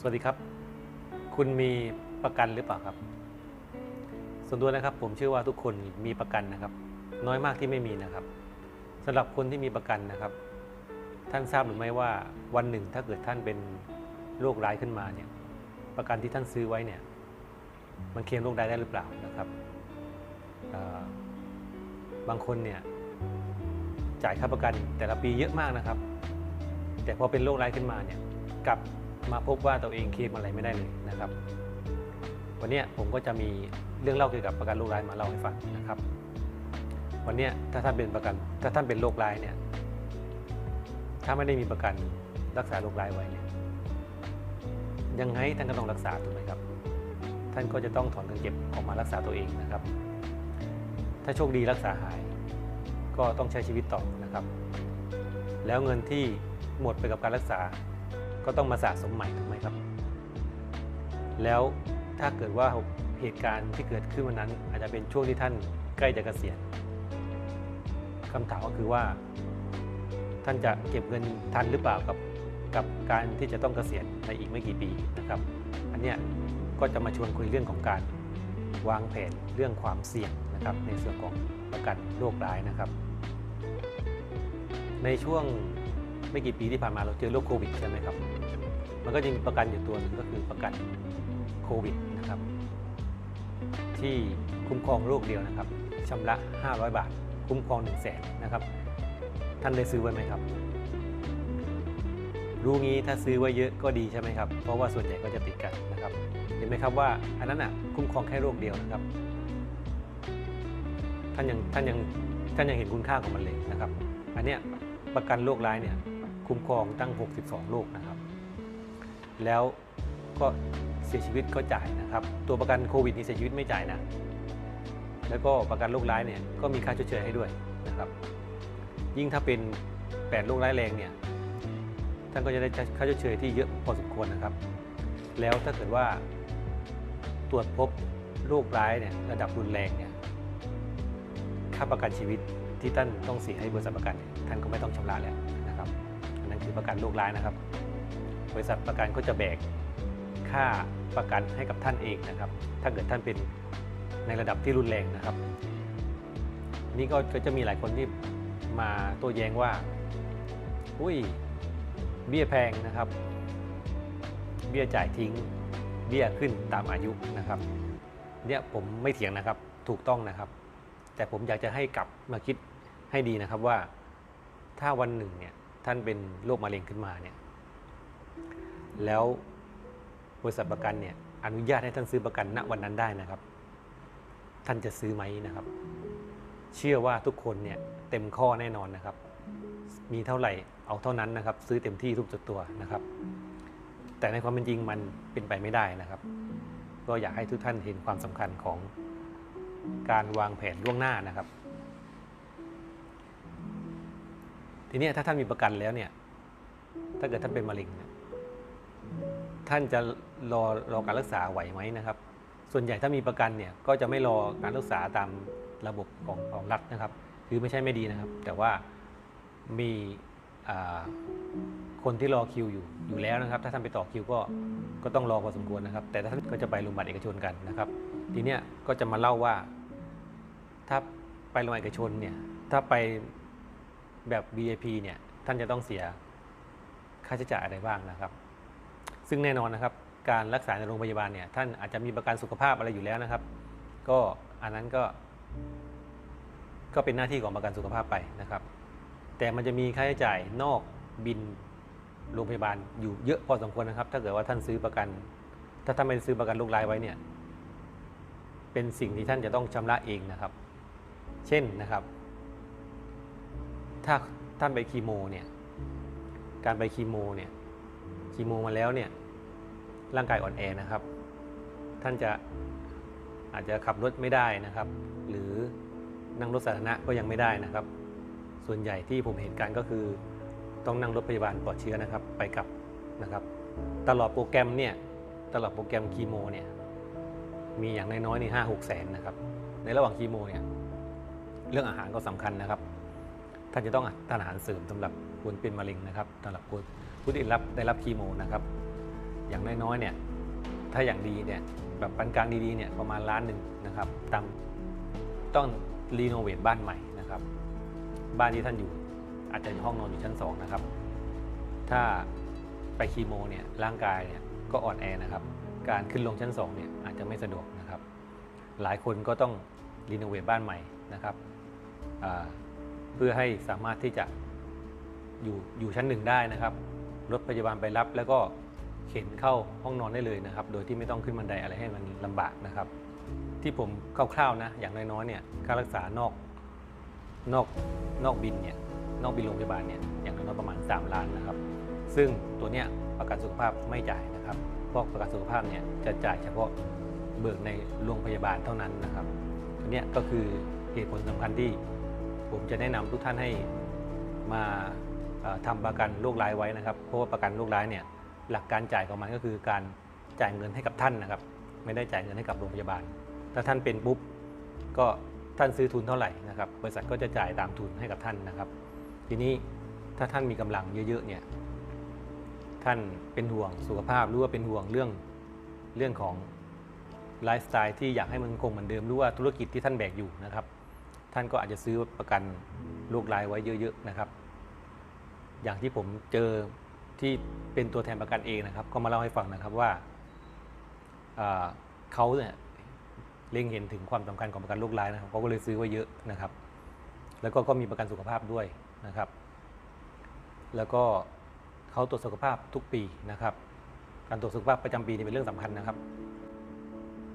สวัสดีครับ คุณมีประกันหรือเปล่าครับ ส่วนตัวนะครับผมเชื่อว่าทุกคนมีประกันนะครับ น้อยมากที่ไม่มีนะครับสำหรับคนที่มีประกันนะครับ ท่านทราบหรือไม่ว่าวันหนึ่งถ้าเกิดท่านเป็นโรคร้ายขึ้นมาเนี่ยประกันที่ท่านซื้อไว้เนี่ยมันเคลมโรคร้ายได้หรือเปล่านะครับบางคนเนี่ยจ่ายค่าประกันแต่ละปีเยอะมากนะครับ แต่พอเป็นโรคร้ายขึ้นมาเนี่ยกับ มาพบว่าตัวเองเคลมอะไรไม่ได้เลยนะครับ วันนี้ผมก็จะมีเรื่องเล่าเกี่ยวกับประกันโรคร้ายมาเล่าให้ฟังนะครับ วันนี้ถ้าท่านเป็นประกัน ถ้าท่านเป็นโรคร้ายเนี่ย ถ้าไม่ได้มีประกันรักษาโรคร้ายไว้เนี่ยยังไงท่านก็ต้องรักษาถูกไหมครับ ท่านก็จะต้องถอนเงินเก็บออกมารักษาตัวเองนะครับ ถ้าโชคดีรักษาหาย ก็ต้องใช้ชีวิตต่อนะครับ แล้วเงินที่หมดไปกับการรักษา ก็ต้องมาสะสมใหม่ถูกไหมครับ แล้วถ้าเกิดว่าเหตุการณ์ที่เกิดขึ้นวันนั้น อาจจะเป็นช่วงที่ท่านใกล้จะเกษียณคำถามก็คือว่า ท่านจะเก็บเงินทันหรือเปล่ากับกับการที่จะต้องเกษียณในอีกไม่กี่ปีนะครับ อันเนี้ยก็จะมาชวนคุยเรื่องของการวางแผนเรื่องความเสี่ยงนะครับ ในส่วนของประกันโรคร้ายนะครับ ในช่วง ไม่กี่ปีที่ผ่านมาเราเจอโรคโควิดใช่ไหมครับ มันก็จะมีประกันอยู่ตัวหนึ่งก็คือประกันโควิดนะครับ ที่คุ้มครองโรคเดียวนะครับชำระ 500 บาท คุ้มครอง 1 0 0 0 0แสนนะครับ ท่านได้ซื้อไว้ไหมครับ รู้งี้ถ้าซื้อไว้เยอะก็ดีใช่ไหมครับ เพราะว่าส่วนใหญ่ก็จะติดกันนะครับ เห็นไหมครับว่าอันนั้นอะคุ้มครองแค่โรคเดียวนะครับ ท่านยังท่านยังท่านยังเห็นคุณค่าของมันเลยนะครับ อันเนี้ยประกันโรคร้ายเนี่ย คุ้มครองตั้ง 62โรคนะครับ แล้วก็เสียชีวิตก็จ่ายนะครับ ตัวประกันโควิดนี่เสียชีวิตไม่จ่ายนะ แล้วก็ประกันโรคร้ายเนี่ยก็มีค่าชดเชยให้ด้วยนะครับ ยิ่งถ้าเป็น 8 โรคร้ายแรงเนี่ยท่านก็จะได้ค่าชดเชยที่เยอะพอสมควรนะครับ แล้วถ้าเกิดว่าตรวจพบโรคร้ายเนี่ยระดับรุนแรงเนี่ยค่าประกันชีวิตที่ท่านต้องเสียให้บริษัทประกันเนี่ยท่านก็ไม่ต้องชำระแล้ว หรือประกันโรคร้ายนะครับ บริษัทประกันก็จะแบกค่าประกันให้กับท่านเองนะครับ ถ้าเกิดท่านเป็นในระดับที่รุนแรงนะครับ นี่ก็จะมีหลายคนที่มาโต้แย้งว่า อุ้ย เบี้ยแพงนะครับ เบี้ยจ่ายทิ้ง เบี้ยขึ้นตามอายุนะครับ เนี่ยผมไม่เถียงนะครับ ถูกต้องนะครับ แต่ผมอยากจะให้กลับมาคิดให้ดีนะครับว่า ถ้าวันหนึ่งเนี่ย ท่านเป็นโรคมะเร็งขึ้นมาเนี่ยแล้วบริษัทประกันเนี่ยอนุญาตให้ท่านซื้อประกันณวันนั้นได้นะครับ ท่านจะซื้อไหมนะครับ เชื่อว่าทุกคนเนี่ยเต็มข้อแน่นอนนะครับ มีเท่าไหร่เอาเท่านั้นนะครับ ซื้อเต็มที่ทุกจุดตัวนะครับ แต่ในความเป็นจริงมันเป็นไปไม่ได้นะครับ ก็อยากให้ทุกท่านเห็นความสำคัญของการวางแผนล่วงหน้านะครับ ทีนี้ถ้าท่านมีประกันแล้วเนี่ย ถ้าเกิดท่านเป็นมะเร็งท่านจะรอรอการรักษาไหวไหมนะครับ ส่วนใหญ่ถ้ามีประกันเนี่ยก็จะไม่รอการรักษาตามระบบของของรัฐนะครับ คือไม่ใช่ไม่ดีนะครับ แต่ว่ามีคนที่รอคิวอยู่อยู่แล้วนะครับ ถ้าท่านไปต่อคิวก็ก็ต้องรอพอสมควรนะครับ แต่ถ้าท่านก็จะไปโรงพยาบาลเอกชนกันนะครับ ทีเนี้ยก็จะมาเล่าว่า ถ้าไปโรงพยาบาลเอกชนเนี่ยถ้าไป แบบ VIP เนี่ยท่านจะต้องเสียค่าใช้จ่ายอะไรบ้างนะครับ ซึ่งแน่นอนนะครับการรักษาในโรงพยาบาลเนี่ยท่านอาจจะมีประกันสุขภาพอะไรอยู่แล้วนะครับ ก็อันนั้นก็ ก็เป็นหน้าที่ของประกันสุขภาพไปนะครับ แต่มันจะมีค่าใช้จ่ายนอกบินโรงพยาบาลอยู่เยอะพอสมควรนะครับ ถ้าเกิดว่าท่านซื้อประกัน ถ้าท่านไม่ซื้อประกันโรคร้ายไว้เนี่ยเป็นสิ่งที่ท่านจะต้องชำระเองนะครับ เช่นนะครับ ถ้าท่านไปคีโมเนี่ย การไปคีโมเนี่ยคีโมมาแล้วเนี่ยร่างกายอ่อนแอนะครับ ท่านจะอาจจะขับรถไม่ได้นะครับ หรือนั่งรถสาธารณะก็ยังไม่ได้นะครับ ส่วนใหญ่ที่ผมเห็นกันก็คือ ต้องนั่งรถพยาบาลปลอดเชื้อนะครับ ไปกลับนะครับ ตลอดโปรแกรมเนี่ยตลอดโปรแกรมคีโมเนี่ยมีอย่างน้อยๆนี่ห้าหกแสนนะครับ ในระหว่างคีโมเนี่ยเรื่องอาหารก็สำคัญนะครับ ท่านจะต้องทานอาหารเสริมสำหรับคนเป็นมะเร็งนะครับสำหรับคนผู้ที่รับได้รับคีโมนะครับ อย่างน้อยๆเนี่ยถ้าอย่างดีเนี่ยแบบปานกลางดีๆเนี่ยประมาณล้านหนึ่งนะครับตามต้องรีโนเวทบ้านใหม่นะครับ บ้านที่ท่านอยู่อาจจะห้องนอนอยู่ชั้นสองนะครับ ถ้าไปคีโมเนี่ยร่างกายเนี่ยก็อ่อนแอนะครับ การขึ้นลงชั้นสองเนี่ยอาจจะไม่สะดวกนะครับ หลายคนก็ต้องรีโนเวทบ้านใหม่นะครับอ่า เพื่อให้สามารถที่จะอยู่อยู่ชั้นหนึ่งได้นะครับ รถพยาบาลไปรับแล้วก็เข็นเข้าห้องนอนได้เลยนะครับ โดยที่ไม่ต้องขึ้นบันไดอะไรให้มันลำบากนะครับ ที่ผมคร่าวๆนะ อย่างน้อยๆเนี่ยค่ารักษานอกนอกนอกบินเนี่ยนอกบินโรงพยาบาลเนี่ยอย่างน้อยประมาณ 3 ล้านนะครับ ซึ่งตัวเนี้ยประกันสุขภาพไม่จ่ายนะครับเพราะประกันสุขภาพเนี่ยจะจ่ายเฉพาะเบิกในโรงพยาบาลเท่านั้นนะครับอันเนี้ยก็คือเหตุผลสำคัญที่ ผมจะแนะนำทุกท่านให้มาเอ่อทำประกันโรคร้ายไว้นะครับ เพราะว่าประกันโรคร้ายเนี่ยหลักการจ่ายของมันก็คือการจ่ายเงินให้กับท่านนะครับ ไม่ได้จ่ายเงินให้กับโรงพยาบาล ถ้าท่านเป็นปุ๊บก็ท่านซื้อทุนเท่าไหร่นะครับบริษัทก็จะจ่ายตามทุนให้กับท่านนะครับ ทีนี้ถ้าท่านมีกำลังเยอะๆเนี่ยท่านเป็นห่วงสุขภาพหรือว่าเป็นห่วงเรื่องเรื่องของไลฟ์สไตล์ที่อยากให้มันคงเหมือนเดิมหรือว่าธุรกิจที่ท่านแบกอยู่นะครับ ท่านก็อาจจะซื้อประกันโรคร้ายไว้เยอะๆนะครับ อย่างที่ผมเจอที่เป็นตัวแทนประกันเองนะครับ ก็มาเล่าให้ฟังนะครับว่าเขาเนี่ยเล็งเห็นถึงความสำคัญของประกันโรคร้ายนะครับเขาก็เลยซื้อไว้เยอะนะครับ แล้วก็ก็มีประกันสุขภาพด้วยนะครับ แล้วก็เขาตรวจสุขภาพทุกปีนะครับ การตรวจสุขภาพประจำปีนี่เป็นเรื่องสำคัญนะครับ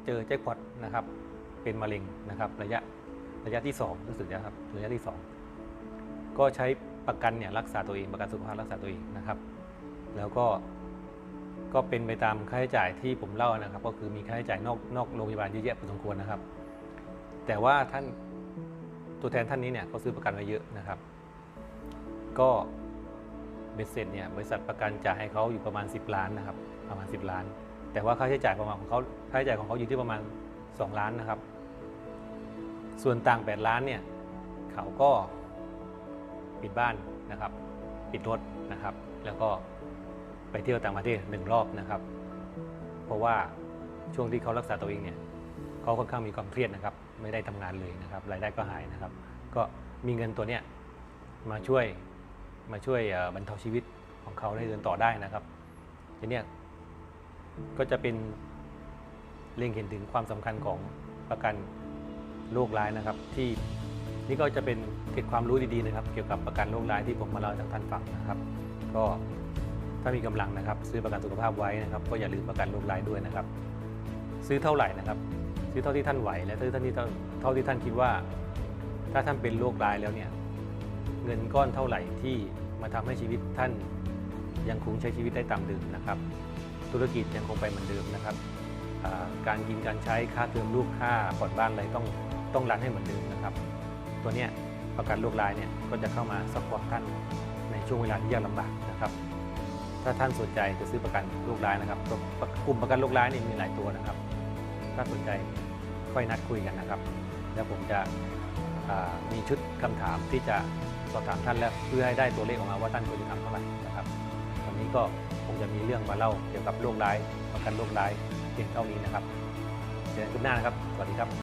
เจอแจ็คพอตนะครับ เป็นมะเร็งนะครับ ระยะ ระยะที่2รู้สึกนะครับระยะที่ 2 ก็ใช้ประกันเนี่ยรักษาตัวเองประกันสุขภาพรักษาตัวเองนะครับ แล้วก็ก็เป็นไปตามค่าใช้จ่ายที่ผมเล่านะครับ ก็คือมีค่าใช้จ่ายนอกนอกโรงพยาบาลเยอะแยะพอสมควรนะครับ แต่ว่าท่านตัวแทนท่านนี้เนี่ยเขาซื้อประกันไว้เยอะนะครับ ก็เบ็ดเสร็จเนี่ยบริษัทประกันจ่ายให้เขาอยู่ประมาณ 10 ล้านนะครับ ประมาณ 10 ล้าน แต่ว่าค่าใช้จ่ายประมาณของเขาค่าใช้จ่ายของเขาอยู่ที่ประมาณ 2 ล้านนะครับ ส่วนต่าง 8 ล้านเนี่ยเขาก็ปิดบ้านนะครับ ปิดรถนะครับ แล้วก็ไปเที่ยวต่างประเทศหนึ่งรอบนะครับ เพราะว่าช่วงที่เขารักษาตัวเองเนี่ยเขาค่อนข้างมีความเครียดนะครับ ไม่ได้ทำงานเลยนะครับรายได้ก็หายนะครับ ก็มีเงินตัวเนี้ยมาช่วยมาช่วยบรรเทาชีวิตของเขาได้เดินต่อได้นะครับทีเนี้ยก็จะเป็นเล็งเห็นถึงความสำคัญของประกัน โรคร้ายนะครับ ที่นี่ก็จะเป็นเกร็ดความรู้ดีๆนะครับ เกี่ยวกับประกันโรคร้ายที่ผมมาเล่าให้ท่านฟังนะครับ ก็ถ้ามีกำลังนะครับ ซื้อประกันสุขภาพไว้นะครับ ก็อย่าลืมประกันโรคร้ายด้วยนะครับ ซื้อเท่าไหร่นะครับ ซื้อเท่าที่ท่านไหว และซื้อเท่าที่เท่าที่ท่านคิดว่า ถ้าท่านเป็นโรคร้ายแล้วเนี่ยเงินก้อนเท่าไหร่ที่มาทำให้ชีวิตท่านยังคงใช้ชีวิตได้ตามเดิมนะครับ ธุรกิจยังคงไปเหมือนเดิมนะครับ การกินการใช้ค่าเทอมลูกค่าผ่อนบ้านอะไรต้อง ต้องรันให้เหมือนเดิมนะครับ ตัวเนี้ยประกันโรคร้ายเนี่ยก็จะเข้ามาซัพพอร์ตท่านในช่วงเวลาที่ยากลำบากนะครับ ถ้าท่านสนใจจะซื้อประกันโรคร้ายนะครับกลุ่มประกันโรคร้ายนี่มีหลายตัวนะครับ ถ้าสนใจค่อยนัดคุยกันนะครับ แล้วผมจะมีชุดคำถามที่จะสอบถามท่านแล้วเพื่อให้ได้ตัวเลขออกมาว่าท่านควรจะทำเท่าไหร่นะครับวันนี้ก็คงจะมีเรื่องมาเล่าเกี่ยวกับโรคร้ายประกันโรคร้ายเพียงเท่านี้นะครับเจอกันคลิปหน้านะครับ สวัสดีครับ